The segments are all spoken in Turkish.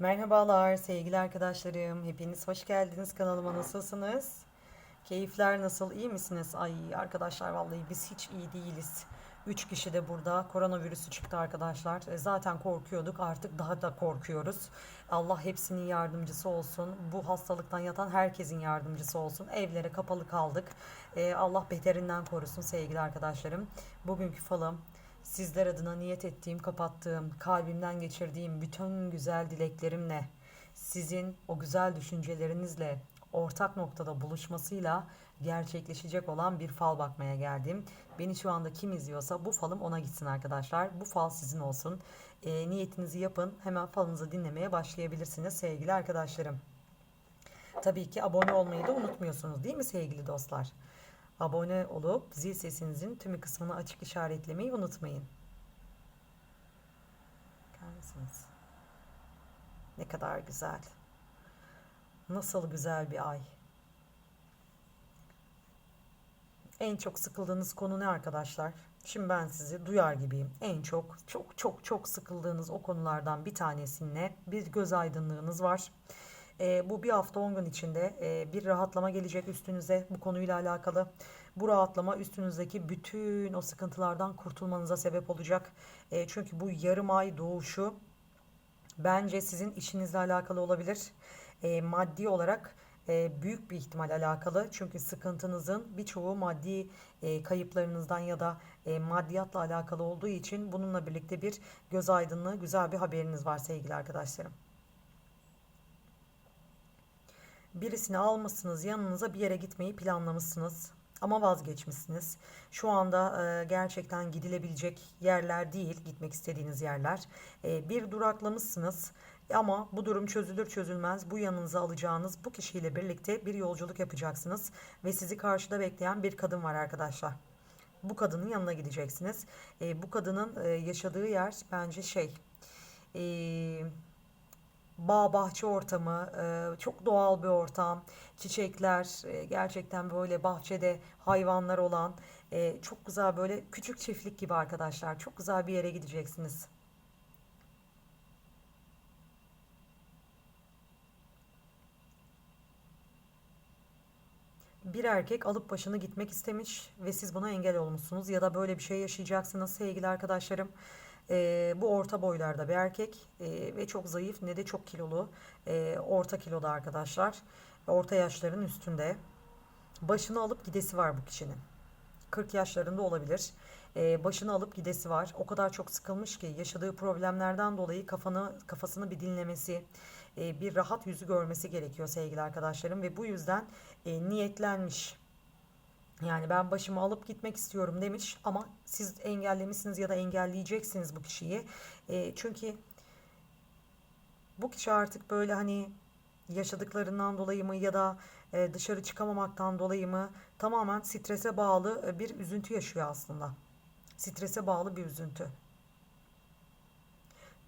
Merhabalar sevgili arkadaşlarım. Hepiniz hoş geldiniz kanalıma. Nasılsınız? Keyifler nasıl? İyi misiniz? Ay arkadaşlar vallahi biz hiç iyi değiliz. 3 kişi de burada koronavirüsü çıktı arkadaşlar. E, Zaten korkuyorduk artık daha da korkuyoruz. Allah hepsinin yardımcısı olsun. Bu hastalıktan yatan herkesin yardımcısı olsun. Evlere kapalı kaldık. E, Allah beterinden korusun sevgili arkadaşlarım. Bugünkü falım Sizler adına niyet ettiğim, kapattığım, kalbimden geçirdiğim bütün güzel dileklerimle, sizin o güzel düşüncelerinizle ortak noktada buluşmasıyla gerçekleşecek olan bir fal bakmaya geldim. Beni şu anda kim izliyorsa bu falım ona gitsin arkadaşlar. Bu fal sizin olsun. E, niyetinizi yapın. Hemen falınızı dinlemeye başlayabilirsiniz sevgili arkadaşlarım. Tabii ki abone olmayı da unutmuyorsunuz değil mi sevgili dostlar? Abone olup zil sesinizin tümü kısmını açık işaretlemeyi unutmayın. Bakar? Ne kadar güzel. Nasıl güzel bir ay. En çok sıkıldığınız konu ne arkadaşlar? Şimdi ben sizi duyar gibiyim. En çok çok çok çok sıkıldığınız o konulardan bir tanesine bir göz aydınlığınız var. E, bu bir hafta 10 gün içinde e, bir rahatlama gelecek üstünüze bu konuyla alakalı. Bu rahatlama üstünüzdeki bütün o sıkıntılardan kurtulmanıza sebep olacak. E, çünkü bu yarım ay doğuşu bence sizin işinizle alakalı olabilir. E, maddi olarak e, büyük bir ihtimal alakalı. Çünkü sıkıntınızın birçoğu maddi e, kayıplarınızdan ya da e, maddiyatla alakalı olduğu için bununla birlikte bir göz aydınlığı, güzel bir haberiniz var sevgili arkadaşlarım. Birisini almışsınız yanınıza bir yere gitmeyi planlamışsınız ama vazgeçmişsiniz. Şu anda e, gerçekten gidilebilecek yerler değil, gitmek istediğiniz yerler. E, bir duraklamışsınız ama bu durum çözülür çözülmez bu yanınıza alacağınız bu kişiyle birlikte bir yolculuk yapacaksınız ve sizi karşıda bekleyen bir kadın var arkadaşlar. Bu kadının yanına gideceksiniz. E, bu kadının e, yaşadığı yer bence şey... E, bağ bahçe ortamı, e, çok doğal bir ortam, çiçekler, e, gerçekten böyle bahçede hayvanlar olan, e, çok güzel böyle küçük çiftlik gibi arkadaşlar. Çok güzel bir yere gideceksiniz. Bir erkek alıp başını gitmek istemiş ve siz buna engel olmuşsunuz ya da böyle bir şey yaşayacaksınız sevgili arkadaşlarım. Ee, bu orta boylarda bir erkek ee, ve çok zayıf ne de çok kilolu. Ee, orta kiloda arkadaşlar. Orta yaşların üstünde. Başını alıp gidesi var bu kişinin. 40 yaşlarında olabilir. Ee, başını alıp gidesi var. O kadar çok sıkılmış ki yaşadığı problemlerden dolayı kafanı kafasını bir dinlemesi, e, bir rahat yüzü görmesi gerekiyor sevgili arkadaşlarım ve bu yüzden e, niyetlenmiş. Yani ben başımı alıp gitmek istiyorum demiş ama siz engellemişsiniz ya da engelleyeceksiniz bu kişiyi. E, çünkü bu kişi artık böyle hani yaşadıklarından dolayı mı ya da e, dışarı çıkamamaktan dolayı mı tamamen strese bağlı e, bir üzüntü yaşıyor aslında. Strese bağlı bir üzüntü.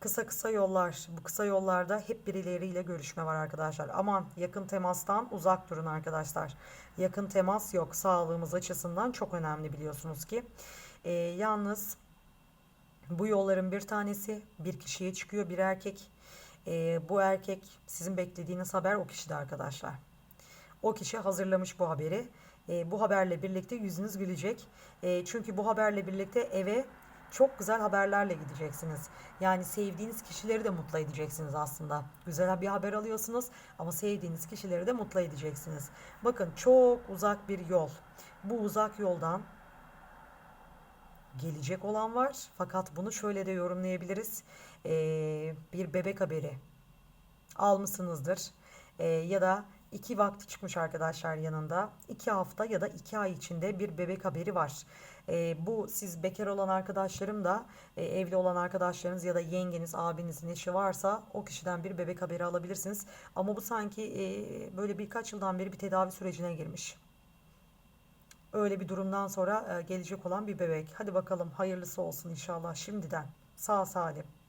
Kısa kısa yollar. Bu kısa yollarda hep birileriyle görüşme var arkadaşlar. Aman yakın temastan uzak durun arkadaşlar. Yakın temas yok. Sağlığımız açısından çok önemli biliyorsunuz ki. Ee, yalnız bu yolların bir tanesi bir kişiye çıkıyor bir erkek. Ee, bu erkek sizin beklediğiniz haber o kişide arkadaşlar. O kişi hazırlamış bu haberi. Ee, bu haberle birlikte yüzünüz gülecek. Ee, çünkü bu haberle birlikte eve çok güzel haberlerle gideceksiniz. Yani sevdiğiniz kişileri de mutlu edeceksiniz aslında. Güzel bir haber alıyorsunuz ama sevdiğiniz kişileri de mutlu edeceksiniz. Bakın çok uzak bir yol. Bu uzak yoldan gelecek olan var. Fakat bunu şöyle de yorumlayabiliriz. Ee, bir bebek haberi almışsınızdır. Ee, ya da iki vakti çıkmış arkadaşlar yanında. iki hafta ya da iki ay içinde bir bebek haberi var. E, bu siz bekar olan arkadaşlarım da e, evli olan arkadaşlarınız ya da yengeniz, abinizin eşi varsa o kişiden bir bebek haberi alabilirsiniz. Ama bu sanki e, böyle birkaç yıldan beri bir tedavi sürecine girmiş. Öyle bir durumdan sonra e, gelecek olan bir bebek. Hadi bakalım hayırlısı olsun inşallah şimdiden. Sağ salim.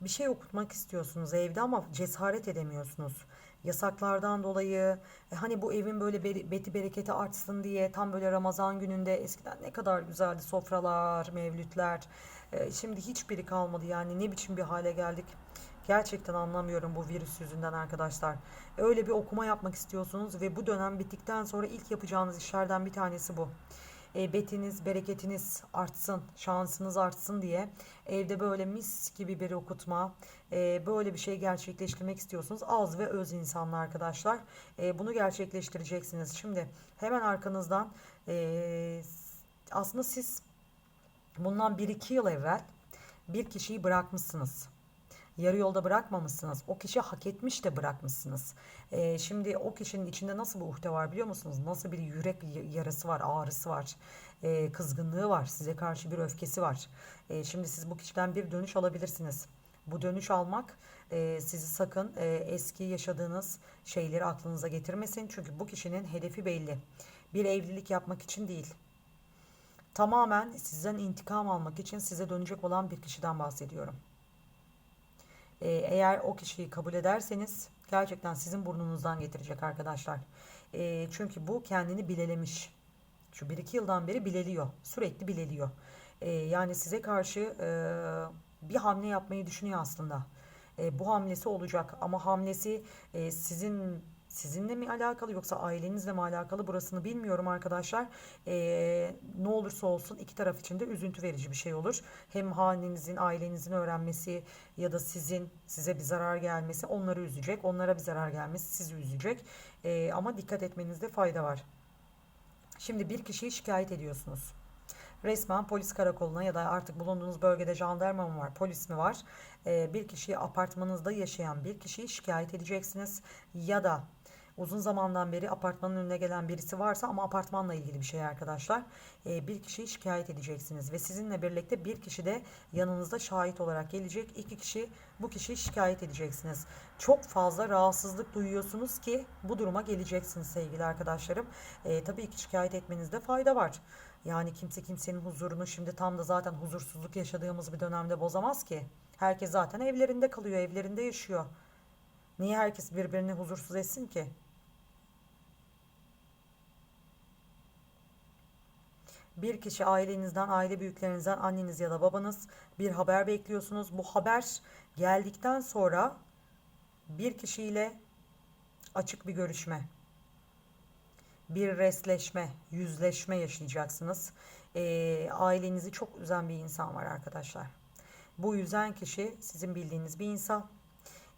Bir şey okutmak istiyorsunuz evde ama cesaret edemiyorsunuz. yasaklardan dolayı e, hani bu evin böyle beti bereketi artsın diye tam böyle Ramazan gününde eskiden ne kadar güzeldi sofralar, mevlütler. E, şimdi hiçbiri kalmadı yani ne biçim bir hale geldik. Gerçekten anlamıyorum bu virüs yüzünden arkadaşlar. Öyle bir okuma yapmak istiyorsunuz ve bu dönem bittikten sonra ilk yapacağınız işlerden bir tanesi bu. E, betiniz, bereketiniz artsın, şansınız artsın diye evde böyle mis gibi bir okutma, e, böyle bir şey gerçekleştirmek istiyorsunuz. Az ve öz insanlar arkadaşlar. E, bunu gerçekleştireceksiniz. Şimdi hemen arkanızdan aslında siz bundan 1-2 yıl evvel bir kişiyi bırakmışsınız. Yarı yolda bırakmamışsınız. O kişi hak etmiş de bırakmışsınız. Ee, şimdi o kişinin içinde nasıl bir uhde var biliyor musunuz? Nasıl bir yürek yarası var, ağrısı var, ee, kızgınlığı var, size karşı bir öfkesi var. Ee, şimdi siz bu kişiden bir dönüş alabilirsiniz. Bu dönüş almak e, sizi sakın e, eski yaşadığınız şeyleri aklınıza getirmesin. Çünkü bu kişinin hedefi belli. Bir evlilik yapmak için değil. Tamamen sizden intikam almak için size dönecek olan bir kişiden bahsediyorum. Ee, eğer o kişiyi kabul ederseniz gerçekten sizin burnunuzdan getirecek arkadaşlar. Ee, çünkü bu kendini bilelemiş. Şu bir iki yıldan beri bileliyor. Sürekli bileliyor. Ee, yani size karşı e, bir hamle yapmayı düşünüyor aslında. E, bu hamlesi olacak ama hamlesi e, sizin sizinle mi alakalı yoksa ailenizle mi alakalı burasını bilmiyorum arkadaşlar. E, ne olursa olsun iki taraf için de üzüntü verici bir şey olur. Hem halinizin, ailenizin öğrenmesi ya da sizin size bir zarar gelmesi onları üzecek. Onlara bir zarar gelmesi sizi üzecek. E, ama dikkat etmenizde fayda var. Şimdi bir kişiyi şikayet ediyorsunuz. Resmen polis karakoluna ya da artık bulunduğunuz bölgede jandarma mı var, polis mi var? Ee, bir kişiyi apartmanınızda yaşayan bir kişiyi şikayet edeceksiniz. Ya da uzun zamandan beri apartmanın önüne gelen birisi varsa ama apartmanla ilgili bir şey arkadaşlar. Ee, bir kişiyi şikayet edeceksiniz ve sizinle birlikte bir kişi de yanınızda şahit olarak gelecek. İki kişi bu kişiyi şikayet edeceksiniz. Çok fazla rahatsızlık duyuyorsunuz ki bu duruma geleceksiniz sevgili arkadaşlarım. Ee, tabii ki şikayet etmenizde fayda var. Yani kimse kimsenin huzurunu şimdi tam da zaten huzursuzluk yaşadığımız bir dönemde bozamaz ki. Herkes zaten evlerinde kalıyor, evlerinde yaşıyor. Niye herkes birbirini huzursuz etsin ki? Bir kişi ailenizden, aile büyüklerinizden, anneniz ya da babanız bir haber bekliyorsunuz. Bu haber geldikten sonra bir kişiyle açık bir görüşme, bir resleşme, yüzleşme yaşayacaksınız. Ee, ailenizi çok üzen bir insan var arkadaşlar. Bu yüzen kişi sizin bildiğiniz bir insan.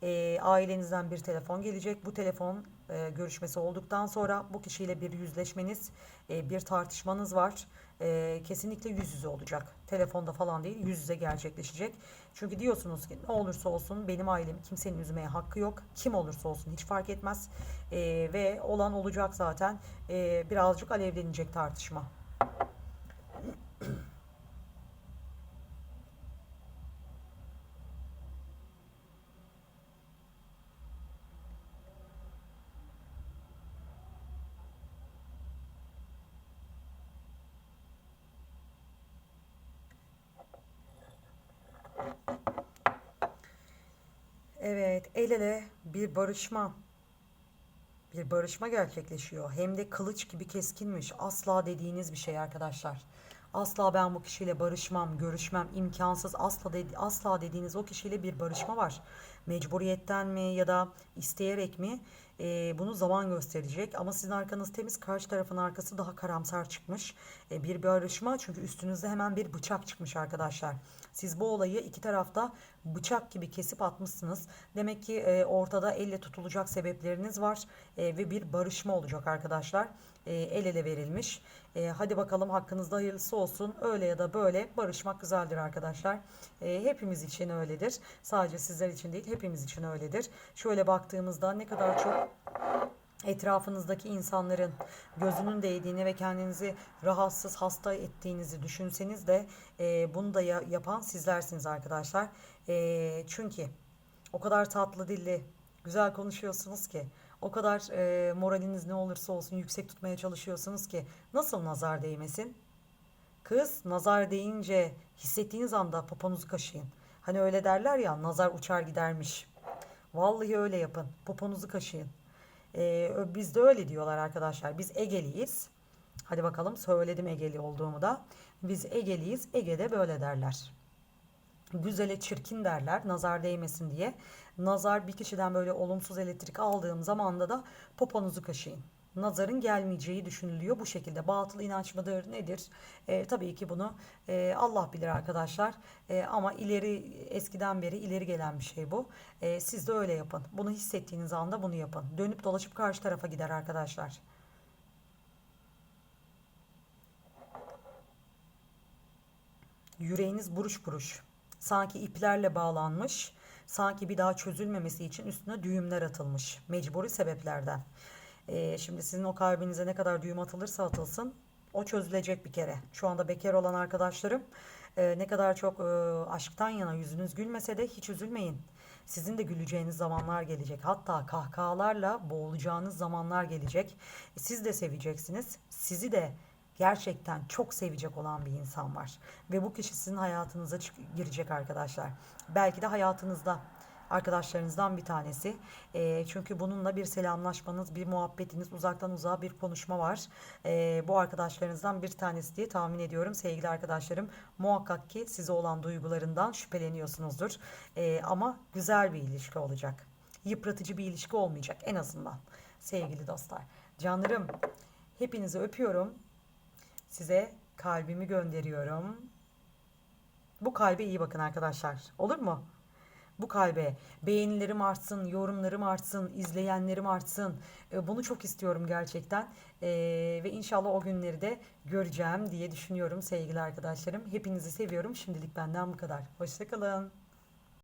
Ee, ailenizden bir telefon gelecek. Bu telefon e, görüşmesi olduktan sonra bu kişiyle bir yüzleşmeniz, e, bir tartışmanız var. E, kesinlikle yüz yüze olacak. Telefonda falan değil, yüz yüze gerçekleşecek. Çünkü diyorsunuz ki ne olursa olsun benim ailem kimsenin üzmeye hakkı yok. Kim olursa olsun hiç fark etmez. E, ve olan olacak zaten. E, birazcık alevlenecek tartışma. Evet, el ele bir barışma. Bir barışma gerçekleşiyor. Hem de kılıç gibi keskinmiş. Asla dediğiniz bir şey arkadaşlar. Asla ben bu kişiyle barışmam, görüşmem imkansız. Asla dedi, asla dediğiniz o kişiyle bir barışma var. Mecburiyetten mi ya da isteyerek mi? Ee, bunu zaman gösterecek. Ama sizin arkanız temiz, karşı tarafın arkası daha karamsar çıkmış. Ee, bir barışma çünkü üstünüzde hemen bir bıçak çıkmış arkadaşlar. Siz bu olayı iki tarafta bıçak gibi kesip atmışsınız. Demek ki e, ortada elle tutulacak sebepleriniz var e, ve bir barışma olacak arkadaşlar. E, el ele verilmiş. E, hadi bakalım hakkınızda hayırlısı olsun. Öyle ya da böyle barışmak güzeldir arkadaşlar. E, hepimiz için öyledir. Sadece sizler için değil hepimiz için öyledir. Şöyle baktığımızda ne kadar çok etrafınızdaki insanların gözünün değdiğini ve kendinizi rahatsız, hasta ettiğinizi düşünseniz de e, bunu da ya- yapan sizlersiniz arkadaşlar. E, çünkü o kadar tatlı dilli, güzel konuşuyorsunuz ki, o kadar e, moraliniz ne olursa olsun yüksek tutmaya çalışıyorsunuz ki nasıl nazar değmesin? Kız nazar deyince hissettiğiniz anda poponuzu kaşıyın. Hani öyle derler ya nazar uçar gidermiş. Vallahi öyle yapın. Poponuzu kaşıyın. Ee, ö- bizde öyle diyorlar arkadaşlar. Biz Egeliyiz. Hadi bakalım söyledim Egeli olduğumu da. Biz Egeliyiz. Ege'de böyle derler. Güzele çirkin derler nazar değmesin diye. Nazar bir kişiden böyle olumsuz elektrik aldığım zamanda da poponuzu kaşıyın. Nazarın gelmeyeceği düşünülüyor bu şekilde. Batıl inanç mıdır nedir? Ee, tabii ki bunu e, Allah bilir arkadaşlar. Ee, ama ileri eskiden beri ileri gelen bir şey bu. Ee, siz de öyle yapın. Bunu hissettiğiniz anda bunu yapın. Dönüp dolaşıp karşı tarafa gider arkadaşlar. Yüreğiniz buruş buruş. Sanki iplerle bağlanmış. Sanki bir daha çözülmemesi için üstüne düğümler atılmış. Mecburi sebeplerden. Ee, şimdi sizin o kalbinize ne kadar düğüm atılırsa atılsın o çözülecek bir kere. Şu anda bekar olan arkadaşlarım e, ne kadar çok e, aşktan yana yüzünüz gülmese de hiç üzülmeyin. Sizin de güleceğiniz zamanlar gelecek. Hatta kahkahalarla boğulacağınız zamanlar gelecek. E, Siz de seveceksiniz. Sizi de gerçekten çok sevecek olan bir insan var. Ve bu kişi sizin hayatınıza girecek arkadaşlar. Belki de hayatınızda arkadaşlarınızdan bir tanesi. E, çünkü bununla bir selamlaşmanız, bir muhabbetiniz, uzaktan uzağa bir konuşma var. E, bu arkadaşlarınızdan bir tanesi diye tahmin ediyorum sevgili arkadaşlarım. Muhakkak ki size olan duygularından şüpheleniyorsunuzdur. E, ama güzel bir ilişki olacak. Yıpratıcı bir ilişki olmayacak en azından sevgili dostlar. Canlarım hepinizi öpüyorum. Size kalbimi gönderiyorum. Bu kalbe iyi bakın arkadaşlar. Olur mu? Bu kalbe beğenilerim artsın, yorumlarım artsın, izleyenlerim artsın. E, Bunu çok istiyorum gerçekten. E, ve inşallah o günleri de göreceğim diye düşünüyorum sevgili arkadaşlarım. Hepinizi seviyorum. Şimdilik benden bu kadar. Hoşçakalın.